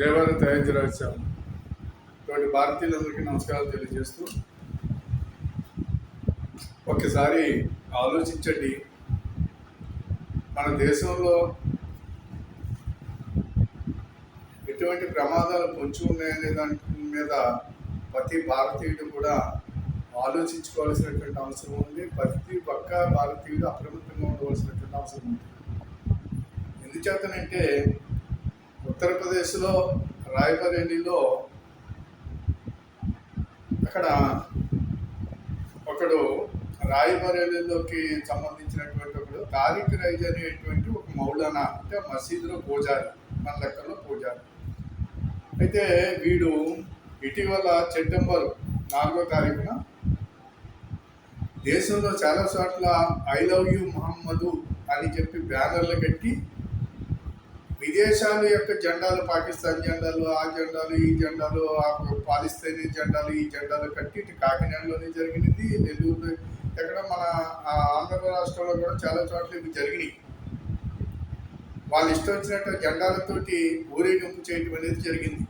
జయవారం తయారు ఇటువంటి భారతీయులందరికీ నమస్కారాలు తెలియజేస్తూ ఒకసారి ఆలోచించండి. మన దేశంలో ఎటువంటి ప్రమాదాలు పొంచి ఉన్నాయనే దాని మీద ప్రతి భారతీయుడు కూడా ఆలోచించుకోవాల్సినటువంటి అవసరం ఉంది. ప్రతి పక్క భారతీయుడు అప్రమత్తంగా ఉండవలసినటువంటి అవసరం ఉంది. ఎందుచేతనంటే ఉత్తరప్రదేశ్లో రాయ్బరేలీలో అక్కడ ఒకడు రాయ్బరేలీలోకి సంబంధించినటువంటి ఒకడు తారిక్ రైజ్ అనేటువంటి ఒక మౌలానా అంటే మసీదులో పూజారి మన లెక్కలో పూజారి. అయితే వీడు ఇటీవల సెప్టెంబర్ నాలుగో తారీఖున దేశంలో చాలా చోట్ల ఐ లవ్ యూ మహమ్మదు అని చెప్పి బ్యానర్లు కట్టి విదేశాల యొక్క జెండాలు పాకిస్తాన్ జెండాలు ఆ జెండాలు ఈ జెండాలు ఆ పాలిస్తీనీ జెండాలు ఈ జెండాలు కట్టి కాకినాడలోనే జరిగినది. నెల్లూరు ఎక్కడ మన ఆంధ్ర రాష్ట్రంలో కూడా చాలా చోట్ల ఇవి జరిగినాయి. వాళ్ళు ఇష్టం వచ్చినట్టు జెండాలతోటి ఊరేగింపు చేయటం అనేది జరిగింది.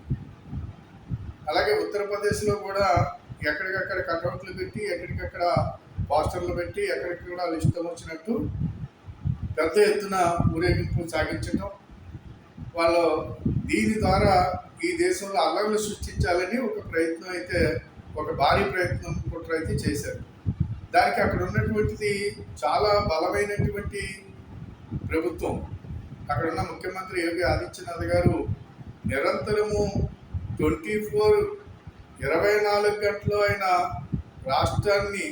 అలాగే ఉత్తరప్రదేశ్లో కూడా ఎక్కడికక్కడ కటౌట్లు పెట్టి ఎక్కడికక్కడ పోస్టర్లు పెట్టి ఎక్కడికి కూడా వాళ్ళు ఇష్టం వచ్చినట్టు పెద్ద ఎత్తున ఊరేగింపు సాగించడం వాళ్ళు దీని ద్వారా ఈ దేశంలో అల్లర్లు సృష్టించాలని ఒక ప్రయత్నం అయితే ఒక భారీ ప్రయత్నం కుట్ర అయితే చేశారు. దానికి అక్కడ ఉన్నటువంటిది చాలా బలమైనటువంటి ప్రభుత్వం. అక్కడ ఉన్న ముఖ్యమంత్రి యోగి ఆదిత్యనాథ్ గారు నిరంతరము ట్వంటీ ఫోర్ ఇరవై నాలుగు గంటలు ఆయన రాష్ట్రాన్ని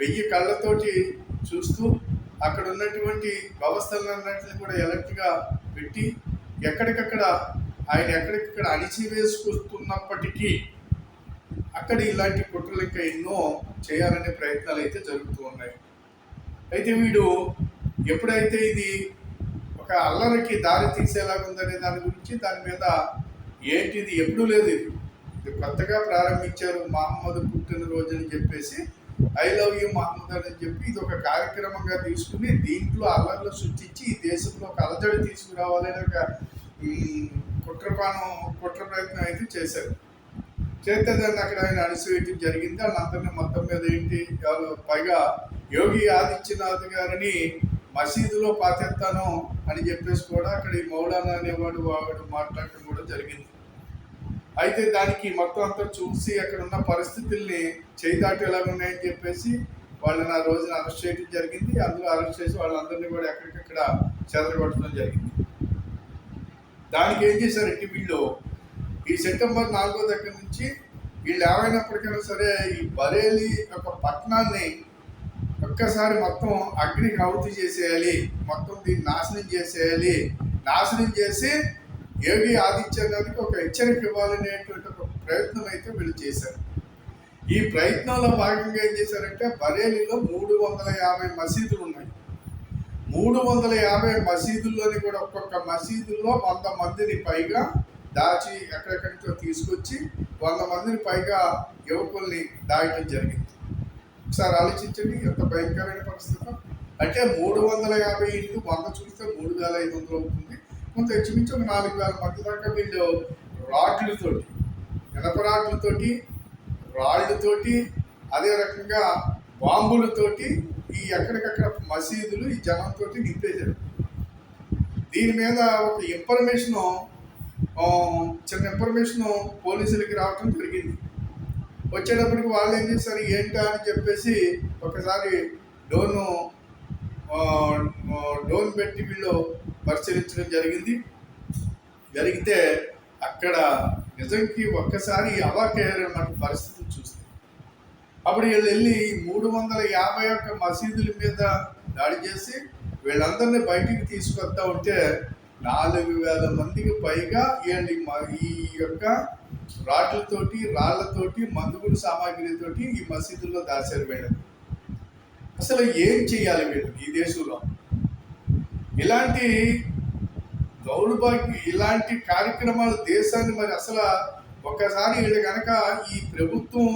వెయ్యి కళ్ళతోటి చూస్తూ అక్కడ ఉన్నటువంటి వ్యవస్థలన్నింటినీ కూడా ఎలక్ట్గా పెట్టి ఎక్కడికక్కడ ఆయన ఎక్కడికక్కడ అణిచివేసుకొస్తున్నప్పటికీ అక్కడ ఇలాంటి కుట్రలు ఇంకా ఎన్నో చేయాలనే ప్రయత్నాలు అయితే జరుగుతూ ఉన్నాయి. అయితే వీడు ఎప్పుడైతే ఇది ఒక అల్లరికి దారి తీసేలాగా ఉందనే దాని గురించి దాని మీద ఏంటిది ఎప్పుడూ లేదు. ఇది ఇది కొత్తగా ప్రారంభించారు మహమ్మద్ పుట్టినరోజు అని చెప్పేసి ఐ లవ్ యూ మహమ్మద్ అని చెప్పి ఇది ఒక కార్యక్రమంగా తీసుకుని దీంట్లో అల్లర్లు సృష్టించి ఈ దేశంలో ఒక అలజడి తీసుకురావాలని ఒక కుట్రపానం కుట్ర ప్రయత్నం అయితే చేశారు. చేస్తే దాన్ని అక్కడ ఆయన అణిసివేయటం జరిగింది. వాళ్ళందరినీ మొత్తం మీద ఏంటి పైగా యోగి ఆదిత్యనాథ్ గారిని మసీదులో పాతెత్తాను అని చెప్పేసి కూడా అక్కడ ఈ మౌలానా అనేవాడు వాడు మాట్లాడటం కూడా జరిగింది. అయితే దానికి మొత్తం అంతా చూసి అక్కడ ఉన్న పరిస్థితుల్ని చేయిదాటు ఎలా ఉన్నాయని చెప్పేసి వాళ్ళని ఆ రోజున అరెస్ట్ చేయడం జరిగింది. అందులో అరెస్ట్ చేసి వాళ్ళందరినీ కూడా ఎక్కడికక్కడ చెదరగొట్టడం జరిగింది. దానికి ఏం చేశారంటే వీళ్ళు? ఈ సెప్టెంబర్ నాలుగో దగ్గర నుంచి వీళ్ళు ఏమైనప్పటికైనా సరే ఈ బరేలి యొక్క పట్టణాన్ని ఒక్కసారి మొత్తం అగ్నికి ఆవుతి చేసేయాలి. మొత్తం దీన్ని నాశనం చేసేయాలి. నాశనం చేసి యోగి ఆదిత్యనాథ్కి ఒక హెచ్చరిక ఇవ్వాలనేటువంటి ఒక ప్రయత్నం అయితే వీళ్ళు చేశారు. ఈ ప్రయత్నంలో భాగంగా ఏం చేశారంటే బరేలీలో మూడు వందల యాభై మసీదులు ఉన్నాయి. మూడు వందల యాభై మసీదుల్లోని కూడా ఒక్కొక్క మసీదుల్లో వంద మందిని పైగా దాచి ఎక్కడెక్కడి నుంచో తీసుకొచ్చి వంద మందిని పైగా యువకుల్ని దాయటం జరిగింది. ఒకసారి ఆలోచించండి ఎంత భయంకరమైన పరిస్థితి. అంటే మూడు వందల యాభై ఇంటూ వంద చూస్తే మూడు వేల ఐదు వందలు అవుతుంది. ముందు ఇంచుమించు ఒక నాలుగు వేల మంది దాకా వీళ్ళు రాడ్లతోటి ఇనప రాడ్లతోటి రాళ్ళతోటి అదే రకంగా బాంబులతోటి ఈ ఎక్కడికక్కడ మసీదులు ఈ జనంతో నింపేశారు. దీని మీద ఒక ఇన్ఫర్మేషన్ చిన్న ఇన్ఫర్మేషన్ పోలీసులకి రావటం జరిగింది. వచ్చేటప్పటికి వాళ్ళు ఏం చేస్తారు ఏంటా అని చెప్పేసి ఒకసారి డోను డోన్ పెట్టి వీళ్ళు పరిశీలించడం జరిగింది. జరిగితే అక్కడ నిజంకి ఒక్కసారి అవాకయ్యారన్నమాట పరిస్థితి చూస్తే అప్పుడు వీళ్ళు వెళ్ళి మూడు వందల యాభై ఒక్క మసీదుల మీద దాడి చేసి వీళ్ళందరినీ బయటికి తీసుకొస్తా ఉంటే నాలుగు వేల మందికి పైగా వీళ్ళు ఈ యొక్క రాట్లతోటి రాళ్ళతోటి మందుగుడు సామాగ్రితోటి ఈ మసీదుల్లో దాచారు వీళ్ళని. అసలు ఏం చేయాలి వీళ్ళు ఈ దేశంలో? ఇలాంటి గౌరవాకి ఇలాంటి కార్యక్రమాలు దేశాన్ని మరి అసలు ఒక్కసారి వీళ్ళు కనుక ఈ ప్రభుత్వం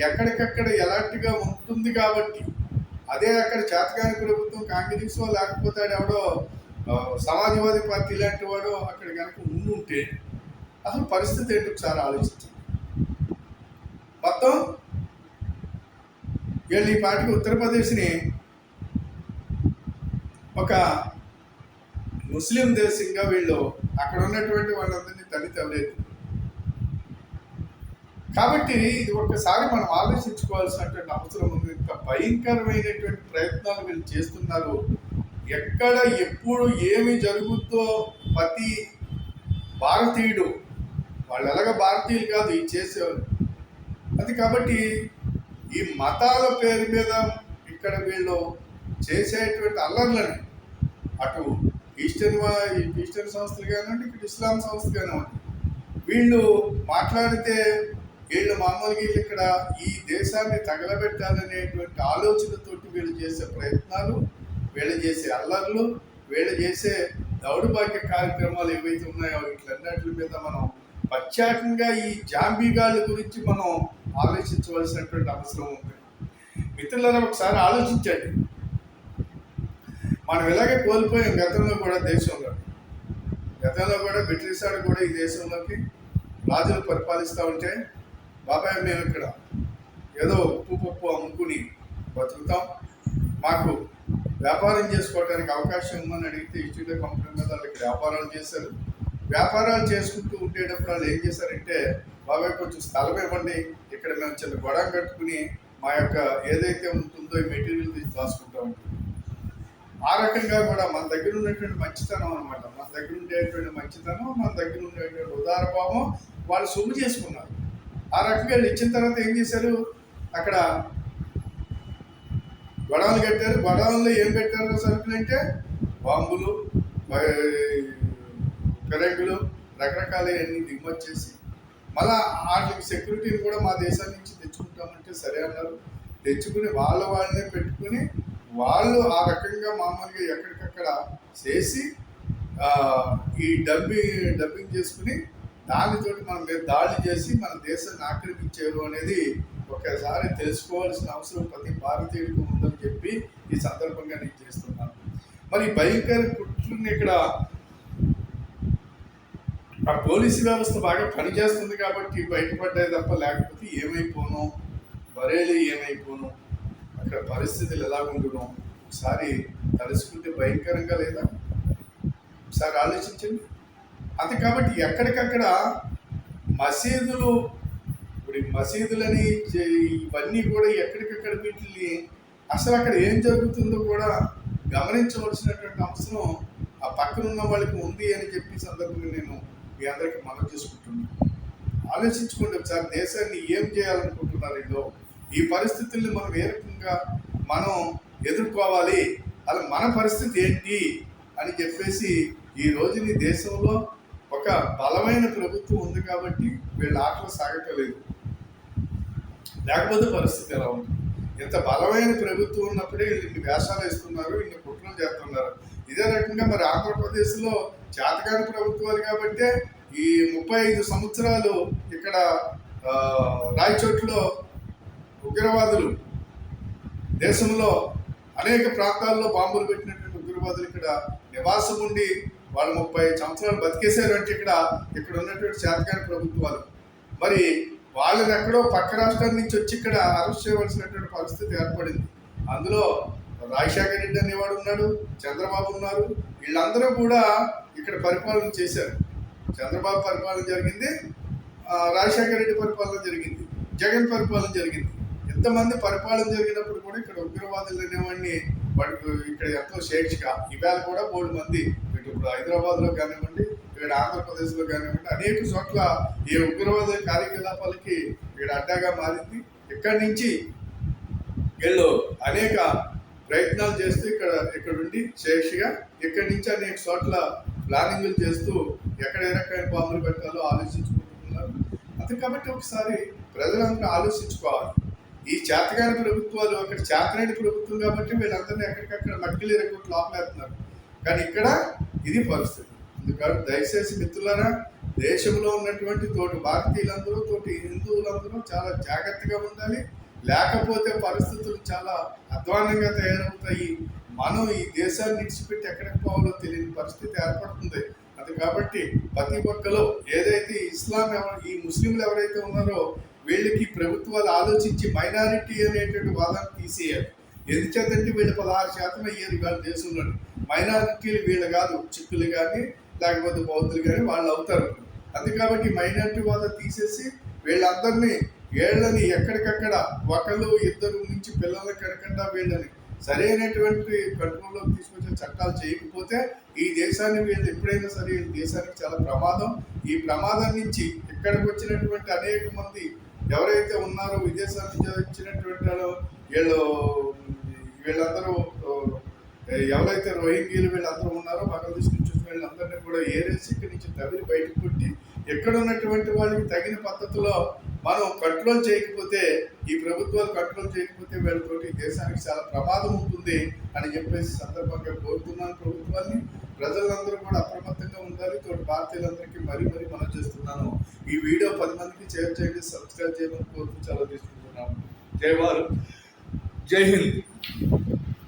ఎక్కడికక్కడ ఎలాంటిగా ఉంటుంది కాబట్టి అదే అక్కడ చేతకాని ప్రభుత్వం కాంగ్రెస్ లేకపోతే ఎవడో సమాజ్వాదీ పార్టీ లాంటి వాడు అక్కడ కనుక ఉండుంటే అసలు పరిస్థితి ఏంటి ఒకసారి ఆలోచించండి. మొత్తం వీళ్ళు ఈ పార్టీకి ఉత్తరప్రదేశ్ని ఒక ముస్లిం దేశంగా వీళ్ళు అక్కడ ఉన్నటువంటి వాళ్ళందరినీ తల్లి తవ్వలేదు కాబట్టి ఇది ఒక్కసారి మనం ఆలోచించుకోవాల్సినటువంటి అవసరం ఉంది. ఇంత భయంకరమైనటువంటి ప్రయత్నాలు వీళ్ళు చేస్తున్నారు. ఎక్కడ ఎప్పుడు ఏమి జరుగుద్దో ప్రతి భారతీయుడు వాళ్ళు ఎలాగ భారతీయులు కాదు ఇది చేసేవారు అది కాబట్టి ఈ మతాల పేరు మీద ఇక్కడ వీళ్ళు చేసేటువంటి అల్లర్లని అటు ఈస్టర్న్ ఈస్టర్న్ సంస్థలు కానివ్వండి ఇక్కడ ఇస్లాం సంస్థలు కానివ్వండి వీళ్ళు మాట్లాడితే వీళ్ళు మామూలుగా వీళ్ళు ఇక్కడ ఈ దేశాన్ని తగలబెట్టాలనేటువంటి ఆలోచనతోటి వీళ్ళు చేసే ప్రయత్నాలు వీళ్ళు చేసే అల్లర్లు వీళ్ళు చేసే దౌడుబాక్య కార్యక్రమాలు ఏవైతే ఉన్నాయో వీటిలన్నిటి మీద మనం ప్రత్యేకంగా ఈ జాంబీగాళ్ళ గురించి మనం ఆలోచించవలసినటువంటి అవసరం ఉంది. మిత్రులను ఒకసారి ఆలోచించండి. మనం ఇలాగే కోల్పోయాం గతంలో కూడా దేశంలో. గతంలో కూడా బ్రిటిష్ వాడు కూడా ఈ దేశంలోకి రాజులు పరిపాలిస్తూ ఉంటే బాబాయ్ మేము ఇక్కడ ఏదో ఉప్పు పప్పు అమ్ముకుని బతుకుతాం. మాకు వ్యాపారం చేసుకోవడానికి అవకాశం ఉందని అడిగితే ఈస్ట్ ఇండియా కంపెనీ మీద వాళ్ళకి వ్యాపారాలు చేశారు. వ్యాపారాలు చేసుకుంటూ ఉండేటప్పుడు వాళ్ళు ఏం చేశారంటే బాబాయ్ కొంచెం స్థలం ఇవ్వండి. ఇక్కడ మేము చిన్న గొడవ కట్టుకుని మా యొక్క ఏదైతే ఉంటుందో ఈ మెటీరియల్ తీసి దాచుకుంటూ ఉంటాం. ఆ రకంగా కూడా మన దగ్గర ఉన్నటువంటి మంచితనం అనమాట మన దగ్గర ఉండేటువంటి మంచితనం మన దగ్గర ఉండేటువంటి ఉదారభావం వాళ్ళు సొమ్ము చేసుకున్నారు. ఆ రకంగా వీళ్ళు ఇచ్చిన తర్వాత ఏం చేశారు? అక్కడ గొడవలు కట్టారు. గొడవల్లో ఏం పెట్టారు సరుకులు అంటే బాంబులు పెరగులు రకరకాల అన్ని దిగుమతి చేసి మళ్ళా వాటికి సెక్యూరిటీని కూడా మా దేశం నుంచి తెచ్చుకుంటామంటే సరే అన్నారు. తెచ్చుకుని వాళ్ళ వాళ్ళనే పెట్టుకుని వాళ్ళు ఆ రకంగా మామూలుగా ఎక్కడికక్కడ చేసి ఈ డబ్బింగ్ డబ్బింగ్ చేసుకుని దానితోటి మనం మీద దాడి చేసి మన దేశాన్ని ఆక్రమించారు అనేది ఒకసారి తెలుసుకోవాల్సిన అవసరం ప్రతి భారతీయుడికి ఉందని చెప్పి ఈ సందర్భంగా నేను చేస్తున్నాను. మరి భయంకర కుట్రని ఇక్కడ ఆ పోలీసు వ్యవస్థ బాగా పనిచేస్తుంది కాబట్టి బయటపడ్డాయి తప్ప లేకపోతే ఏమైపోను? బరేలీ ఏమైపోను? అక్కడ పరిస్థితులు ఎలా ఉండడం ఒకసారి తలుసుకుంటే భయంకరంగా లేదా? ఒకసారి ఆలోచించండి. అది కాబట్టి ఎక్కడికక్కడ మసీదులు ఇప్పుడు ఈ మసీదులని ఇవన్నీ కూడా ఎక్కడికక్కడ వీటిని అసలు అక్కడ ఏం జరుగుతుందో కూడా గమనించవలసినటువంటి అవసరం ఆ పక్కన ఉన్న వాళ్ళకి ఉంది అని చెప్పి సందర్భంగా నేను మీ అందరికీ మనం చేసుకుంటున్నాను. ఆలోచించుకోండి ఒకసారి దేశాన్ని ఏం చేయాలనుకుంటున్నారు వీళ్ళు ఈ పరిస్థితుల్ని మనం ఏ రకంగా మనం ఎదుర్కోవాలి? అలా మన పరిస్థితి ఏంటి? అని చెప్పేసి ఈ రోజుని దేశంలో ఒక బలమైన ప్రభుత్వం ఉంది కాబట్టి వీళ్ళ ఆటలు సాగటలేదు. లేకపోతే పరిస్థితి ఎలా ఉంది? ఇంత బలమైన ప్రభుత్వం ఉన్నప్పుడే వీళ్ళు వేషాలు వేస్తున్నారు ఇన్ని కుట్రలు చేస్తున్నారు. ఇదే రకంగా మరి ఆంధ్రప్రదేశ్లో చేతకాని ప్రభుత్వాలు కాబట్టి ఈ ముప్పై ఐదు సంవత్సరాలు ఇక్కడ రాయచోట్లో ఉగ్రవాదులు. దేశంలో అనేక ప్రాంతాల్లో బాంబులు పెట్టినటువంటి ఉగ్రవాదులు ఇక్కడ నివాసం ఉండి వాళ్ళు ముప్పై సంవత్సరాలు బతికేశారు అంటే ఇక్కడ ఇక్కడ ఉన్నటువంటి చేతకాని ప్రభుత్వాలు. మరి వాళ్ళని ఎక్కడో పక్క రాష్ట్రాల నుంచి వచ్చి ఇక్కడ అరెస్ట్ చేయవలసినటువంటి పరిస్థితి ఏర్పడింది. అందులో రాజశేఖర రెడ్డి అనేవాడు ఉన్నాడు చంద్రబాబు ఉన్నారు. వీళ్ళందరూ కూడా ఇక్కడ పరిపాలన చేశారు. చంద్రబాబు పరిపాలన జరిగింది రాజశేఖర రెడ్డి పరిపాలన జరిగింది జగన్ పరిపాలన జరిగింది. ఎంతమంది పరిపాలన జరిగినప్పుడు కూడా ఇక్కడ ఉగ్రవాదులు అనేవాడిని వాడు ఇక్కడ ఎంతో స్వేచ్ఛగా ఇవాళ కూడా మూడు మంది ఇటు ఇప్పుడు హైదరాబాద్లో కానివ్వండి ఇక్కడ ఆంధ్రప్రదేశ్లో కానివ్వండి అనేక చోట్ల ఈ ఉగ్రవాద కార్యకలాపాలకి ఇక్కడ అడ్డాగా మారింది. ఇక్కడి నుంచి వీళ్ళు అనేక ప్రయత్నాలు చేస్తూ ఇక్కడ ఇక్కడ ఉండి శేషిగా ఇక్కడి నుంచి అనేక చోట్ల ప్లానింగ్లు చేస్తూ ఎక్కడ ఏ రకమైన బాంబులు పెట్టాలో ఆలోచించుకుంటున్నారు. అది కాబట్టి ఒకసారి ప్రజలందరూ ఆలోచించుకోవాలి. ఈ చేతగాని ప్రభుత్వాలు అక్కడ చేతనాటి ప్రభుత్వం కాబట్టి వీళ్ళందరినీ ఎక్కడికక్కడ మట్టిలు ఎరగొట్టు లోపలేస్తున్నారు. కానీ ఇక్కడ ఇది పరిస్థితి. అందుకని దయచేసి మిత్రులారా దేశంలో ఉన్నటువంటి తోటి భారతీయులందరూ తోటి హిందువులందరూ చాలా జాగ్రత్తగా ఉండాలి. లేకపోతే పరిస్థితులు చాలా అధ్వానంగా తయారవుతాయి. మనం ఈ దేశాన్ని విడిచిపెట్టి ఎక్కడికి పోవాలో తెలియని పరిస్థితి ఏర్పడుతుంది. అది కాబట్టి ప్రతి ఒక్కలో ఏదైతే ఇస్లాం ఎవ- ఈ ముస్లింలు ఎవరైతే ఉన్నారో వీళ్ళకి ప్రభుత్వాలు ఆలోచించి మైనారిటీ అనేటువంటి వాదాన్ని తీసేయాలి. ఎందుచేతంటే వీళ్ళు పదహారు శాతం అయ్యారు ఇవాళ దేశంలో. మైనారిటీలు వీళ్ళు కాదు చిక్కులు కానీ లేకపోతే బౌద్ధులు కానీ వాళ్ళు అవుతారు. అది కాబట్టి మైనారిటీ వాదం తీసేసి వీళ్ళందరినీ వీళ్ళని ఎక్కడికక్కడ ఒకళ్ళు ఇద్దరు నుంచి పిల్లలు కనకుండా వీళ్ళని సరైనటువంటి కంట్రోల్లోకి తీసుకొచ్చే చట్టాలు చేయకపోతే ఈ దేశాన్ని వీళ్ళు ఎప్పుడైనా సరే ఈ దేశానికి చాలా ప్రమాదం. ఈ ప్రమాదం నుంచి ఇక్కడికి వచ్చినటువంటి అనేక మంది ఎవరైతే ఉన్నారో విదేశాల నుంచి వచ్చినటువంటి వాళ్ళు వీళ్ళు వీళ్ళందరూ ఎవరైతే రోహింగ్యలు వీళ్ళందరూ ఉన్నారో బంగ్లాదేశ్ నుంచి వచ్చిన వీళ్ళందరినీ కూడా ఏరేసి ఇక్కడి నుంచి తగిలి బయటకు కొట్టి ఎక్కడ ఉన్నటువంటి వాళ్ళకి తగిన పద్ధతిలో మనం కంట్రోల్ చేయకపోతే ఈ ప్రభుత్వాలు కంట్రోల్ చేయకపోతే వీళ్ళతోటి దేశానికి చాలా ప్రమాదం ఉంటుంది అని చెప్పేసి సందర్భంగా కోరుతున్నాను ప్రభుత్వాన్ని. ప్రజలందరూ కూడా అప్రమత్తంగా ఉండాలి. తోటి భారతీయులందరికీ మరీ మరీ మనం చేస్తున్నాను. ఈ వీడియో పది మందికి షేర్ చేయండి సబ్స్క్రైబ్ చేయమని కోరుతూ చాలా తీసుకుంటున్నాను జై భారత్. జై హింద్.